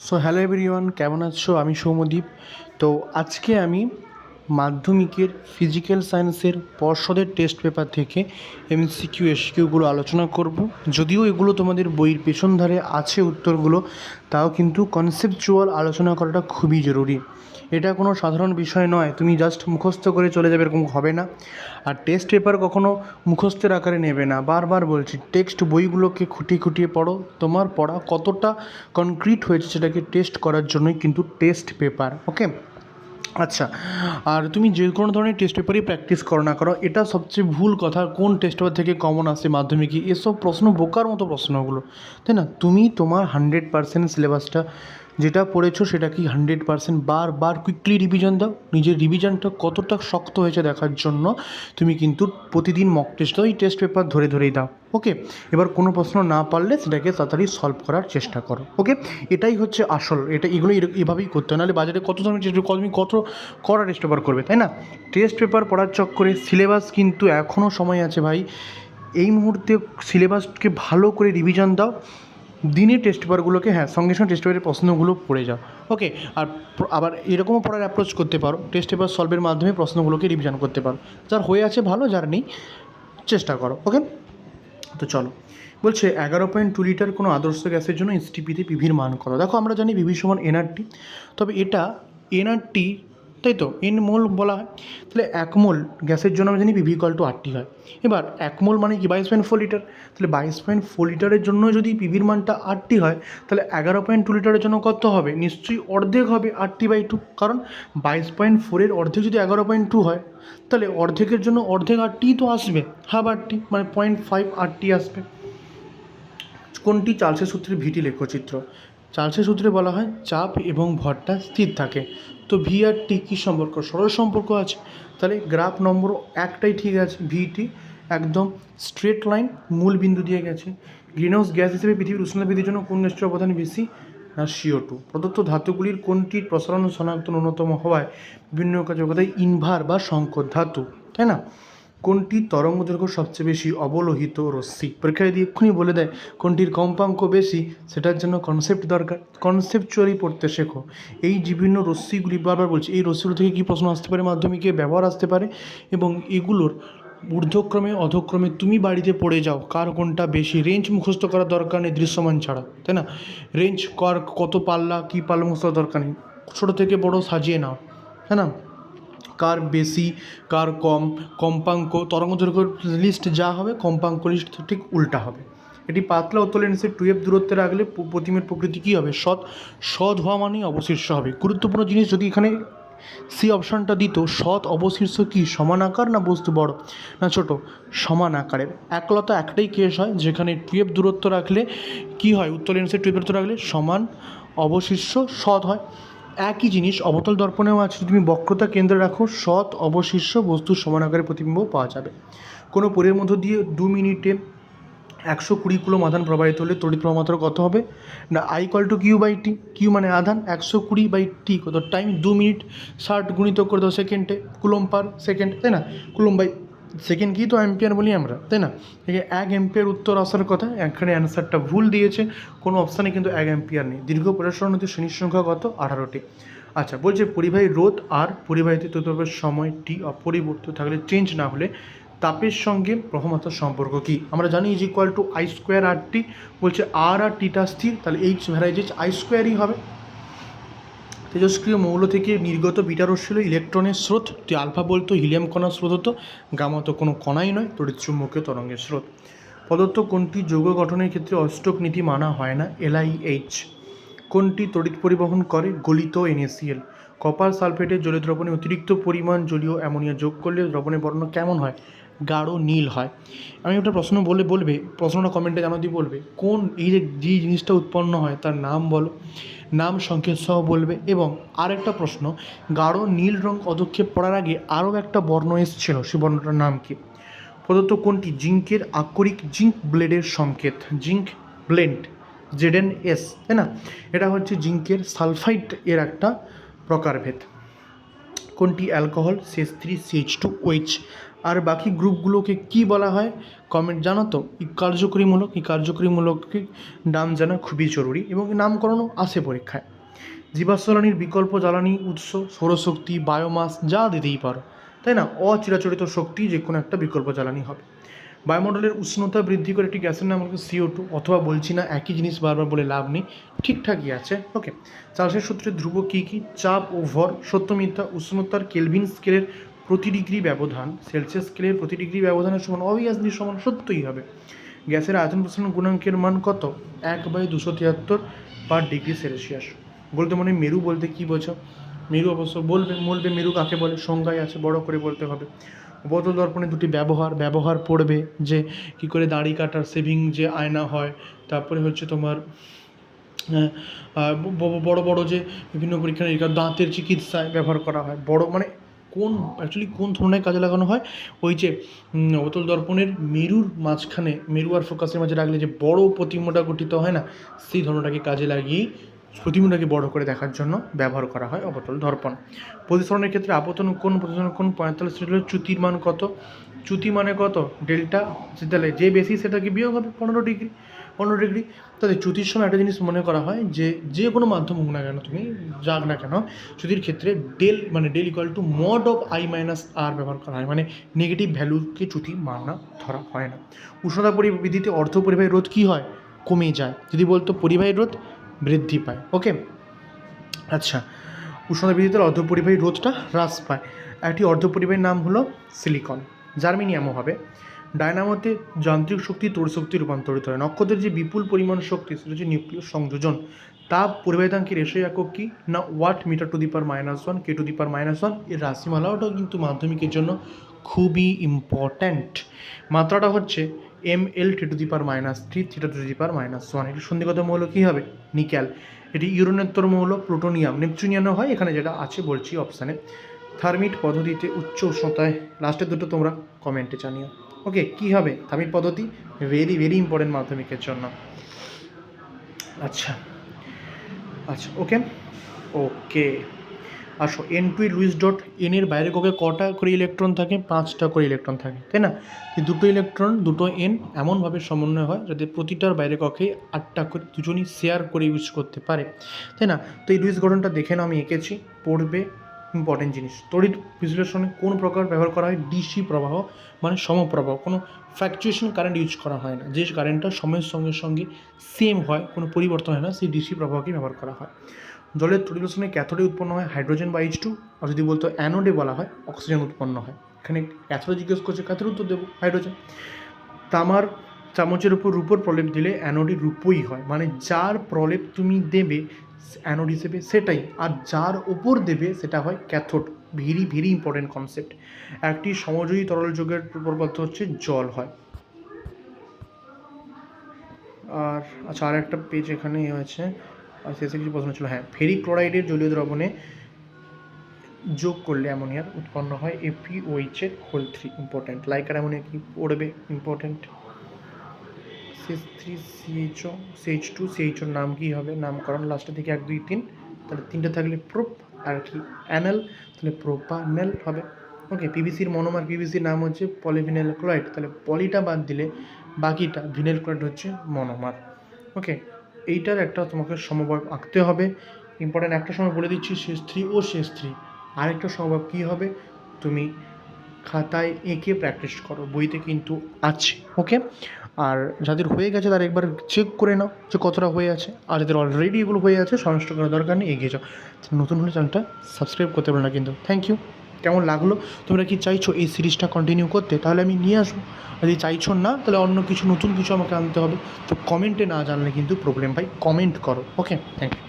So hello everyone কেমন আছো? আমি সৌমদীপ তো আজকে আমি মাধ্যমিকের ফিজিক্যাল সায়েন্সের পর্ষদের টেস্ট পেপার থেকে এমসিকিউ এসকিউগুলো আলোচনা করব। যদিও এগুলো তোমাদের বইয়ের পেছন ধারে আছে উত্তরগুলো, তাও কিন্তু কনসেপচুয়াল আলোচনা করাটা খুবই জরুরি। এটা কোনো সাধারণ বিষয় নয়, তুমি জাস্ট মুখস্থ করে চলে যাবে এরকম হবে না। আর টেস্ট পেপার কখনো মুখস্থের আকারে নেবে না। বারবার বলছি টেক্সট বইগুলোকে খুঁটিয়ে খুঁটিয়ে পড়ো। তোমার পড়া কতটা কনক্রিট হয়েছে সেটাকে টেস্ট করার জন্যই কিন্তু টেস্ট পেপার ওকে আচ্ছা আর তুমি যে কোনো ধরনের টেস্ট পেপারই প্র্যাকটিস করো না করো, এটা সবচেয়ে ভুল কথা, কোন টেস্ট পেপার থেকে কমন আসে মাধ্যমিকে, এসব প্রশ্ন বোকার মতো প্রশ্নগুলো, তাই না? তুমি তোমার হান্ড্রেড পার্সেন্ট সিলেবাসটা যেটা পড়েছো সেটা কি হান্ড্রেড পার্সেন্ট বারবার কুইকলি রিভিশন দাও। নিজের রিভিশনটা কতটা শক্ত হয়েছে দেখার জন্য তুমি কিন্তু প্রতিদিন মক টেস্ট ওই টেস্ট পেপার ধরে ধরেই দাও ওকে এবার কোনো প্রশ্ন না পারলে সেটাকে তাড়াতাড়ি সলভ করার চেষ্টা করো ওকে এটাই হচ্ছে আসল, এটা এগুলো এভাবেই করতে হয়। নাহলে বাজারে কত ধরনের টেস্ট তুমি কত কটা টেস্ট পেপার করবে, তাই না? টেস্ট পেপার পড়ার চক্করে সিলেবাস কিন্তু এখনও সময় আছে ভাই। এই মুহূর্তে সিলেবাসকে ভালো করে রিভিশন দাও। দিনে টেস্ট পেপারগুলোকে হ্যাঁ সঙ্গে সঙ্গে টেস্ট পেপারের প্রশ্নগুলো পড়ে যাও। ওকে আর আবার এরকমও পড়ার অ্যাপ্রোচ করতে পারো। টেস্ট পেপার সলভের মাধ্যমে প্রশ্নগুলোকে রিভিশন করতে পারো। যার হয়ে আছে ভালো, যার নেই, চেষ্টা করো। ওকে তো চলো। বলছে, এগারো পয়েন্ট টু লিটার কোনো আদর্শ গ্যাসের জন্য এসটিপিতে পিভির মান করো। দেখো, আমরা জানি পিভি সমান এনআরটি তবে এটা এনআরটি তাই তো? এন মোল বলা হয়। তাহলে এক মোল গ্যাসের জন্য আমরা জানি পিভি ইকাল টু আরটি হয়। এবার এক মোল মানে কি? বাইশ পয়েন্ট ফোর লিটার তাহলে বাইশ পয়েন্ট ফোর লিটারের জন্য যদি পিভির মানটা আটটি হয়, তাহলে এগারো পয়েন্ট টু লিটারের জন্য কত হবে? নিশ্চয়ই অর্ধেক হবে আটটি বাই টু কারণ বাইশ পয়েন্ট ফোরের অর্ধেক যদি এগারো পয়েন্ট টু হয়, তাহলে অর্ধেকের জন্য অর্ধেক আটটি তো আসবে। হাফ আটটি মানে পয়েন্ট ফাইভ আটটি আসবে। কোনটি চার্লসের সূত্রের ভিটি লেখচিত্র? চার্লসের সূত্রে বলা হয়, চাপ এবং ভরটা স্থির থাকে। তো ভি আর টি কী সম্পর্ক? সরল সম্পর্ক আছে। তাহলে গ্রাফ নম্বর একটাই ঠিক আছে ভিটি একদম স্ট্রেট লাইন মূল বিন্দু দিয়ে গেছে। গ্রিনহাউস গ্যাস হিসেবে পৃথিবীর উষ্ণতা বৃদ্ধির জন্য কোন গ্যাসটির অবদান বেশি না সিও টু প্রদত্ত ধাতুগুলির কোনটির প্রসারণ শনাক্ত ন্যূনতম হওয়ায় বিভিন্ন কাজে ইনভার বা সংকর ধাতু, তাই না? কোনটি তরঙ্গ দৈর্ঘ্য সবচেয়ে বেশি অবলোহিত রশ্মি? পরীক্ষায় যদি এক্ষুনি বলে দেয় কোনটির কম্পাঙ্ক বেশি, সেটার জন্য কনসেপ্ট দরকার। কনসেপ্টচুয়ালি পড়তে শেখো। এই বিভিন্ন রশ্মিগুলি বারবার বলছি, এই রশ্মিগুলো থেকে কী প্রশ্ন আসতে পারে? মাধ্যমিকে ব্যবহার আসতে পারে এবং এগুলোর ঊর্ধ্বক্রমে, অধক্রমে তুমি বাড়িতে পড়ে যাও, কার কোনটা বেশি? রেঞ্জ মুখস্থ করার দরকার নেই দৃশ্যমান ছাড়া, তাই না? রেঞ্জ কর কত পাল্লা, কী পাল্লা মুখস্থ দরকার নেই? ছোটো থেকে বড় সাজিয়ে নাও হ্যাঁ না? কার বেশি, কার কম, কম্পাঙ্ক তরঙ্গ দৈর্ঘ্য লিস্ট যা হবে, কম্পাঙ্ক লিস্ট ঠিক উল্টা হবে। এটি পাতলা উত্তোলন এসে টুয়েলভ দূরত্বে রাখলে প্রতিমের প্রকৃতি কী হবে? সৎ সৎ হওয়া মানেই অবশিষ্ট হবে। গুরুত্বপূর্ণ জিনিস যদি এখানে সি অপশানটা দিত, সৎ অবশিষ্ট কি? সমান আকার না বস্তু বড়? না ছোট? সমান আকারের। একলতা একটাই কেস হয়, যেখানে টুয়েলভ দূরত্ব রাখলে কি হয়? উত্তর লেন্সে টুয়েলভ দূরত্ব রাখলে সমান অবশিষ্ট সৎ হয়। একই জিনিস অবতল দর্পণেও আছে তুমি বক্রতা কেন্দ্রে রাখো, সৎ অবশিষ্ট বস্তুর সমান আকারে প্রতিবিম্ব পাওয়া যাবে। কোনো পরের মধ্য দিয়ে দু মিনিটে একশো কুড়ি কিলো আধান প্রবাহিত হলে তড়িৎ প্রবাহ কত হবে? না I equal to Q by T Q মানে আধান, একশো কুড়ি বাই টি কত? টাইম দু মিনিট ষাট গুণিত করে দাও সেকেন্ডে কুলম পার সেকেন্ড তাই না? কুলম বাই সেকেন্ড কি তো অ্যাম্পিয়ার বলি আমরা, তাই না? এক অ্যাম্পিয়ার উত্তর আসার কথা এখানে অ্যান্সারটা ভুল দিয়েছে, কোনো অপশানে কিন্তু এক অ্যাম্পিয়ার নেই। দীর্ঘ পরিসরণ হতে শ্রেণির সংখ্যা কত? আঠারোটি। আচ্ছা বলছে পরিবাহী রোধ আর পরিবাহিত তৈরি সময় টি অপরিবর্তিত থাকলে চেঞ্জ না হলে তাপের সঙ্গে প্রহমাত্রার সম্পর্ক কি? আমরা জানি is equal to I square R T বলছে আর আর টিটা স্থির, তাহলে এইচ ভ্যারাইজেজ আই স্কোয়ারই হবে। তেজস্ক্রিয় মৌল থেকে নির্গত বিটা ইলেকট্রনের স্রোত তুই আলফা বলতো হিলিয়াম কণার স্রোত হতো গামা তো কোনো কণাই নয় তড়িৎচুম্বকীয় তরঙ্গের স্রোত। প্রদত্ত কোনটি যৌগ গঠনের ক্ষেত্রে অষ্টক নীতি মানা হয় না এলআইএইচ কোনটি তড়িৎ পরিবহন করে, গলিত এনএসিএল কপার সালফেটের জলীয় দ্রবণে অতিরিক্ত পরিমাণ জলীয় অ্যামোনিয়া যোগ করলে দ্রবণের বর্ণ কেমন হয়? গাঢ় নীল হয়। আমি একটা প্রশ্ন বলে, বলবে, প্রশ্নটা কমেন্টে জানো দিয়ে বলবে? কোন এই যে যে জিনিসটা উৎপন্ন হয় তার নাম বলো। নাম সংকেত সহ বলবে এবং আরেকটা প্রশ্ন, গাঢ় নীল রং পদক্ষেপ পড়ার আগে আরও একটা বর্ণ এসেছিল, সে বর্ণটার নাম কি? প্রদত্ত কোনটি? জিঙ্কের আক্ষরিক জিঙ্ক ব্লেডের সংকেত। জিঙ্ক ব্লেন্ড, জেডেন এস, তাই না? এটা হচ্ছে জিঙ্কের সালফাইড এর একটা প্রকারভেদ। কোনটি? অ্যালকোহল শেষ থ্রি সিএইচ টু ওইচ আর বাকি গ্রুপগুলোকে কি বলা হয়? কমেন্ট জানো তো এই কার্যকরীমূলক এই কার্যকরীমূলককে নাম জানা খুবই জরুরি এবং নামকরণও আসে পরীক্ষায়। জীবাশ্ম বিকল্প জ্বালানি উৎস, সৌরশক্তি বায়োমাস যা দিতেই পারো। তাই না? অচিরাচরিত শক্তি যে কোনো একটা বিকল্প জ্বালানি হবে। বায়ুমণ্ডলের উষ্ণতা বৃদ্ধি করে একটি গ্যাসের নাম হলো সিও টু অথবা বলছি না একই জিনিস বারবার বলে লাভ নেই, ঠিকঠাকই আছে। ওকে চার্লসের সূত্রে ধ্রুব কী কী? চাপ ও ভর সত্য মিথ্যা উষ্ণতার কেলভিন স্কেলের প্রতি ডিগ্রি ব্যবধান সেলসিয়াস স্কেলের প্রতি ডিগ্রি ব্যবধানের সমান অবভিয়াসলি সমান সত্যই হবে। গ্যাসের আয়তন প্রসারণ গুণাঙ্কের মান কত? এক বাই দুশো তিয়াত্তর পার ডিগ্রি সেলসিয়াস বলতে মনে মেরু বলতে কী বোঝো মেরু অবশ্য বলবে বলবে মেরু কাকে বলে? সংজ্ঞায় আছে বড় করে বলতে হবে। বোতল দর্পণে দুটি ব্যবহার ব্যবহার পড়বে যে কী করে দাড়ি কাটার সেভিং যে আয়না হয় তারপরে হচ্ছে তোমার হ্যাঁ, বড় বড় যে বিভিন্ন পরীক্ষা নিরীক্ষা দাঁতের চিকিৎসায় ব্যবহার করা হয়। বড় মানে কোন অ্যাকচুয়ালি কোন ধরনের কাজে লাগানো হয়? ওই যে বোতল দর্পণের মেরুর মাঝখানে মেরু আর ফোকাসের মাঝে রাখলে যে বড় প্রতিমাটা গঠিত হয় না, সেই ধরনটাকে কাজে লাগিয়েই প্রতিমাটাকে বড় করে দেখার জন্য ব্যবহার করা হয় অবতল দর্পণ। প্রতিসরণের ক্ষেত্রে আপতন কোন প্রতিসরণ কোন পঁয়তাল্লিশ ডিগ্রি চ্যুতির মান কত? চ্যুতি মানে কত? ডেল্টা যে বেশি সেটাকে বিয়োগ হবে পনেরো ডিগ্রি। পনেরো ডিগ্রি। তাহলে চ্যুতির সময় একটা জিনিস মনে করা হয় যে যে কোনো মাধ্যম হোক না কেন, তুমি যাক না কেন, চ্যুতির ক্ষেত্রে ডেল মানে del equal to mod of I minus R ব্যবহার করা হয়। মানে নেগেটিভ ভ্যালুকে চ্যুতি মানা ধরা হয় না। উষ্ণতা পরিবৃদ্ধিতে অর্ধ পরিবাহী রোধ কী হয়? কমে যায়। যদি বলতো পরিবাহী রোধ বৃদ্ধি পায়। ওকে আচ্ছা। উষ্ণতা বৃদ্ধিতে অর্ধপরিবাহী রোধটা হ্রাস পায়। একটি অর্ধপরিবাহীর নাম হলো সিলিকন জার্মেনিয়ামও হবে। ডায়নামোতে যান্ত্রিক শক্তি তড় শক্তি রূপান্তরিত হয়। নক্ষত্রের যে বিপুল পরিমাণ শক্তি, সেটা হচ্ছে নিউক্লিয় সংযোজন। তাপ পরিবাহিতাঙ্কের এসে একক কি? না, watt metre to the power minus one, K to the power minus one? এর রাশিমালাটাও কিন্তু মাধ্যমিকের জন্য খুবই ইম্পর্ট্যান্ট মাত্রাটা হচ্ছে M L T to the power minus three theta to the power minus one. এটি সন্ধিগত মৌল কী হবে? নিকেল। এটি ইউরোনেত্তর মৌল, প্লুটোনিয়াম। নেপচুনিয়ানও হয়, এখানে যেটা আছে বলছি অপশানে থার্মিট পদ্ধতিতে উচ্চ উষ্ণতায় লাস্টের দুটো তোমরা কমেন্টে জানিও। ওকে কী হবে? থার্মিট পদ্ধতি ভেরি ভেরি ইম্পর্টেন্ট মাধ্যমিকের জন্য। আচ্ছা আচ্ছা ওকে ওকে আসো N two Lewis dot N এর বাইরে কোকে কটা করে ইলেকট্রন থাকে? পাঁচটা করে ইলেকট্রন থাকে, তাই না? দুটো ইলেকট্রন দুটো এন এমনভাবে সমন্বয় হয় যাতে প্রতিটার বাইরে কক্ষে আটটা করে, দুজনই শেয়ার করে ইউজ করতে পারে, তাই না? তো এই লুইস গঠনটা দেখে নাও, আমি এঁকেছি, পড়বে ইম্পর্টেন্ট জিনিস। তড়িৎ বিশ্লেষণে কোন প্রকার ব্যবহার করা হয়? ডিসি প্রবাহ মানে সমপ্রবাহ। কোনো ফ্ল্যাকচুয়েশন কারেন্ট ইউজ করা হয় না। যে কারেন্টটা সময়ের সঙ্গে সঙ্গে সেম হয়, কোনো পরিবর্তন হয় না, সেই ডিসি প্রবাহকে ব্যবহার করা হয়। জলের তড়িৎ বিশ্লেষণে ক্যাথোডে উৎপন্ন হয় হাইড্রোজেন বা এইচ টু আর যদি বলতো অ্যানোডে বলা হয় অক্সিজেন উৎপন্ন হয়। এখানে ক্যাথোডে জিজ্ঞেস করছে, ক্যাথোডে উত্তর দেবো? হাইড্রোজেন তামার চামচের উপর রূপোর প্রলেপ দিলে অ্যানোডি রূপই হয়। মানে যার প্রলেপ তুমি দেবে অ্যানোড হিসেবে সেটাই। আর যার ওপর দেবে সেটা হয় cathode very very important concept একটি সমযোজী তরল যোগের পদার্থ হচ্ছে জল হয়। আর আচ্ছা আর একটা পেজ এখানে হয়েছে। আর শেষে কিছু প্রশ্ন ছিল। হ্যাঁ ফেরিক ক্লোরাইডের জলীয় দ্রবণে যোগ করলে অ্যামোনিয়ার উৎপন্ন হয় এপিওইচের হোল থ্রি ইম্পর্ট্যান্ট লাইকার অ্যামোনিয়া কি পড়বে? Important CS three CHO CH two সিএইচওর নাম কী হবে? নামকরণ লাস্টের দিকে এক, দুই, তিন। তাহলে তিনটে থাকলে প্রোপ, আর কি, অ্যানাল। তাহলে প্রোপানেল হবে। ওকে পিভিসির মনোমার পিভিসির নাম হচ্ছে পলিভিনাইল ক্লোরাইড তাহলে পলিটা বাদ দিলে বাকিটা ভিনেল ক্লোরাইড হচ্ছে মনোমার ওকে এইটার একটা তোমাকে সমবায় আঁকতে হবে। ইম্পর্ট্যান্ট একটা সময় বলে দিচ্ছি, শেষ থ্রি ও শেষ থ্রি। আরেকটা সমবায় কী হবে? তুমি খাতায় এঁকে প্র্যাকটিস করো, বইতে কিন্তু আছে। ওকে আর যাদের হয়ে গেছে তারা একবার চেক করে নাও যে কতটা হয়ে আছে। আর যাদের অলরেডি এগুলো হয়ে আছে সনষ্ট করার দরকার নেই, এগিয়ে যাও। নতুন হলে চ্যানেলটা সাবস্ক্রাইব করতে পারো না কিন্তু। থ্যাংক ইউ কেমন লাগল? তোমরা কি চাইছো এই সিরিজটা কন্টিনিউ করতে? তাহলে আমি নিয়ে আসব। যদি চাইছো না, তাহলে অন্য কিছু, নতুন কিছু আমাকে আনতে হবে। তো কমেন্টে না জানলে কিন্তু প্রবলেম ভাই কমেন্ট করো। Okay thank you